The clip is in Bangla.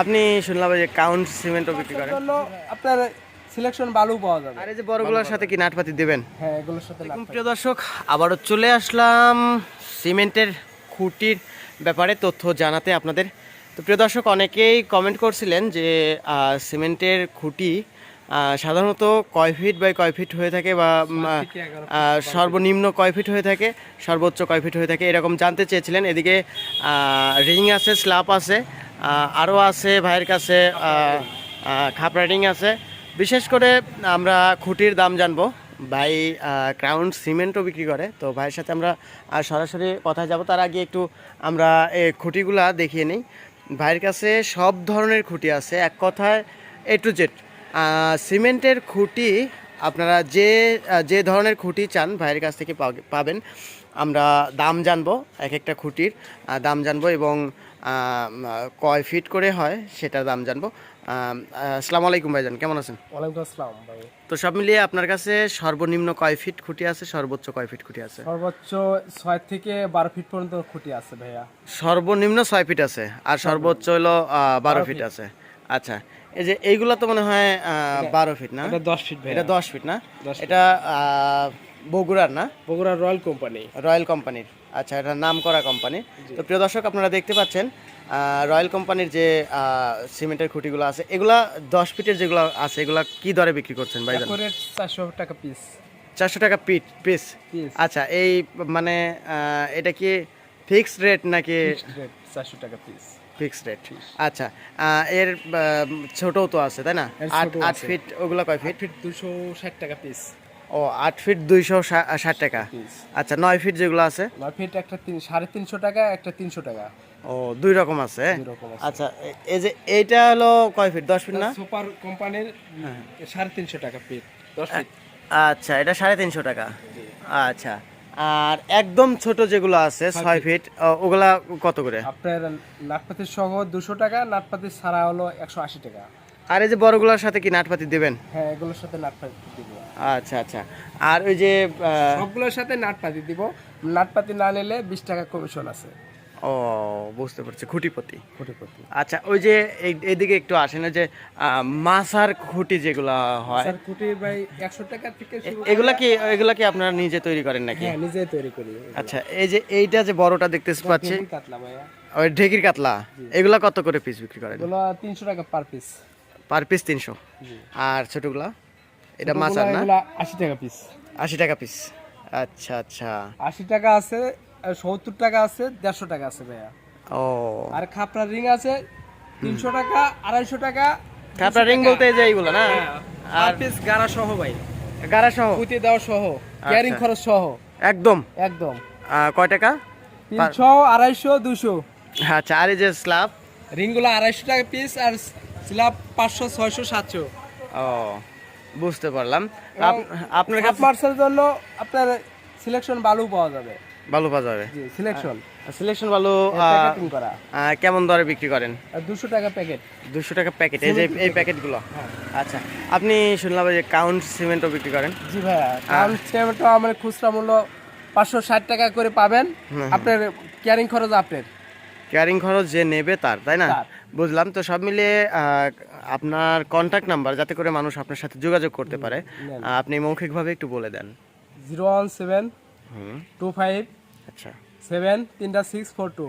আপনি শুনলাম যে কাউন্ট সিমেন্টও বিক্রি করেন। আপনার সিলেকশন বালু পাওয়া যাবে। আর এই যে বড়গুলোর সাথে কি নাটপাতি দেবেন? হ্যাঁ এগুলোর সাথে প্রিয় দর্শক আবারও চলে আসলাম সিমেন্টের খুঁটির ব্যাপারে তথ্য জানাতে আপনাদের। তো প্রিয় দর্শক অনেকেই কমেন্ট করছিলেন যে সিমেন্টের খুঁটি সাধারণত কয় ফিট বাই কয় ফিট হয়ে থাকে বা সর্বনিম্ন কয় ফিট হয়ে থাকে সর্বোচ্চ কয় ফিট হয়ে থাকে এরকম জানতে চেয়েছিলেন। এদিকে রিং আছে স্ল্যাপ আছে আরও আছে, ভাইয়ের কাছে খাপ রাইডিং আছে। বিশেষ করে আমরা খুঁটির দাম জানব। ভাই ক্রাউন সিমেন্টও বিক্রি করে। তো ভাইয়ের সাথে আমরা সরাসরি কথা যাব। তার আগে একটু আমরা এই খুঁটিগুলা দেখিয়ে নিই। ভাইয়ের কাছে সব ধরনের খুঁটি আছে। এক কথায় এ টু জেড সিমেন্টের খুঁটি, আপনারা যে যে ধরনের খুঁটি চান, ভাইয়ের কাছ থেকে পাবেন। আমরা দাম জানব, এক একটা খুঁটির দাম জানব এবং কয় ফিট করে হয় সেটার দাম জানব। আসসালামু আলাইকুম ভাইজান কেমন আছেন? ওয়ালাইকুম আসসালাম ভাই। তো সব মিলিয়ে আপনার কাছে সর্বনিম্ন কয় ফিট খুঁটি আছে সর্বোচ্চ কয় ফিট খুঁটি আছে? সর্বোচ্চ ছয় থেকে বারো ফিট পর্যন্ত খুঁটি আছে ভাইয়া। সর্বনিম্ন ছয় ফিট আছে আর সর্বোচ্চ হলো বারো ফিট আছে। আচ্ছা এই যে এইগুলা তো মনে হয় বারো ফিট না? এটা দশ ফিট এটা দশ ফিট না? 10 এটা আহ, বগুড়ার না? বগুড়ার রয়্যাল কোম্পানি। রয়্যাল কোম্পানির। আচ্ছা এটা নাম করা কোম্পানি তো প্রিয় দর্শক আপনারা দেখতে পাচ্ছেন রয়্যাল কোম্পানির যে সিমেন্টের খুঁটিগুলো আছে এগুলা দশ ফিটের যেগুলো আছে এগুলা কি দরে বিক্রি করছেন করে চারশো টাকা পিস চারশো টাকা পিট পিস আচ্ছা এই মানে এটা কি ফিক্সড রেট নাকি চারশো টাকা পিস ফিক্সড রেট আচ্ছা এর ছোটও তো আছে তাই না? আট ফিট ওগুলো কয় ফিট ফিট দুশো ষাট টাকা পিস ও আট ফিট দুইশো ষাট টাকা। আচ্ছা নয় ফিট যেগুলো আছে? নয় ফিট একটা সাড়ে তিনশো টাকা একটা তিনশো টাকা। ও দুই রকম আছে। আচ্ছা এই যে এইটা হলো কয় ফিট দশ ফিট না? সুপার কোম্পানির সাড়ে তিনশো টাকা ফিট দশ ফিট আচ্ছা এটা সাড়ে তিনশো টাকা। আচ্ছা আর একদম ছোট যেগুলো আছে ছয় ফিট ওগুলা কত করে? আপনার নাটপাতির সহ দুশো টাকা নাটপাতির ছাড়া হলো একশো আশি টাকা। আর এই যে বড়গুলোর সাথে কি নাটপাতি দেবেন? হ্যাঁ এগুলোর সাথে নাটপাতি দিব। আচ্ছা আচ্ছা। আর ওই যে সবগুলোর সাথে নাটপাতি দিব। নাটপাতি না নিলে বিশ টাকা কমিশন আছে। ও বুঝতে পারছি। খুঁটিপতি। কোটি প্রতি আচ্ছা ওই যে এইদিকে একটু আসেন যে মাছার খুঁটি যেগুলো হয়। কোটি ভাই একশো টাকা থেকে এগুলা কি এগুলা কি আপনারা নিজে তৈরি করেন নাকি? হ্যাঁ নিজেই তৈরি করি আচ্ছা এই যে এইটা যে বড়টা দেখতে পাচ্ছি কাতলা ভাইয়া। ওই ঢেকির কাতলা এগুলা কত করে পিস বিক্রি করেন? এগুলো তিনশো টাকা পার পিস। পার পিস তিনশো। আর ছোটগুলা? এটা মাছার না? এগুলো আশি টাকা পিস আশি টাকা পিস আচ্ছা আচ্ছা। আশি টাকা আছে সত্তর টাকা আছে দেড়শো টাকা আছে ভাইয়া। ও। আর খাপড়া রিং আছে তিনশো টাকা আড়াইশো টাকা আপনার রিং বলতে এই যে এইগুলো না? আর পিস গাড়া সহ ভাই। গাড়া সহ? পুঁতে দেওয়া সহ ক্যারিং খরচ সহ। একদম? একদম। কয় টাকা? তিনশো আড়াইশো দুশো আচ্ছা আর এই যে স্ল্যাব রিংগুলো আড়াইশো টাকা পিস আর স্ল্যাব পাঁচশো ছয়শো সাতশো। ও। বুঝতে পারলাম। আপনার কাছে মার্সের জন্য আপনার সিলেকশন বালু পাওয়া যাবে। ভালো পাওয়া যাবে। জি সিলেকশন সিলেকশন ভালো কেমন দরে বিক্রি করেন? দুশো টাকা প্যাকেট দুশো টাকা প্যাকেট এই যে এই প্যাকেটগুলো আচ্ছা আপনি শুনলাম যে কাউন্ট সিমেন্টও বিক্রি করেন। জি ভাইয়া কারণ সেটা আমার খুচরা মূল্য পাঁচশো ষাট টাকা করে পাবেন। আপনার ক্যারিং খরচ আপনার ক্যারিং খরচ যে নেবে তার তাই না? বুঝলাম তো সব মিলিয়ে আপনার কন্ট্যাক্ট নাম্বার যাতে করে মানুষ আপনার সাথে যোগাযোগ করতে পারে আপনি মৌখিকভাবে একটু বলে দেন। Zero one seven two five আচ্ছা। সেভেন তিনটা সিক্স ফোর টু।